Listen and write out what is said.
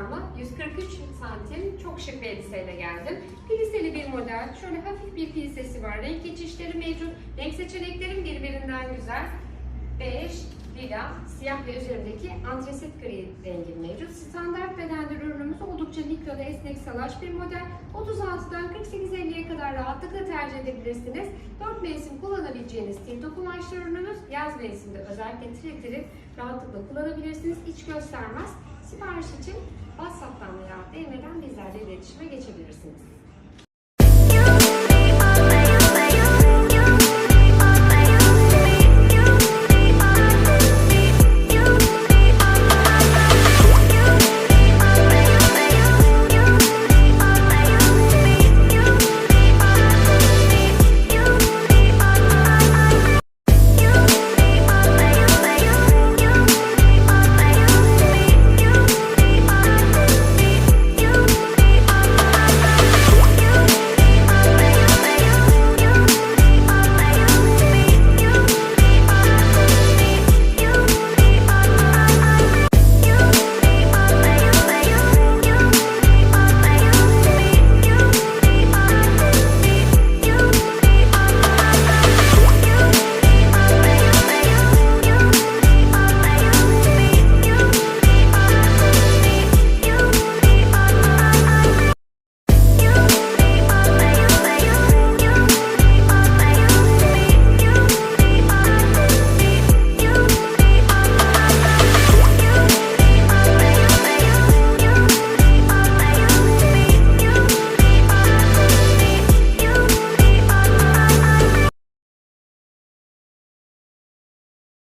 sarma. 143 santim. Çok şık bir elbiseyle geldim. Pliseli bir model. Şöyle hafif bir plisesi var. Renk geçişleri mevcut. Renk seçeneklerim birbirinden güzel. Bej, lila, siyah ve üzerindeki antresit gri rengi mevcut. Standart bedende ürünümüz oldukça mikroda esnek salaş bir model. 36'dan 48-50'ye kadar rahatlıkla tercih edebilirsiniz. 4 mevsim kullanabileceğiniz ürünümüz. Yaz mevsiminde özellikle trik rahatlıkla kullanabilirsiniz. İç göstermez. Sipariş için WhatsApp'tan veya DM'den bizlerle iletişime geçebilirsiniz.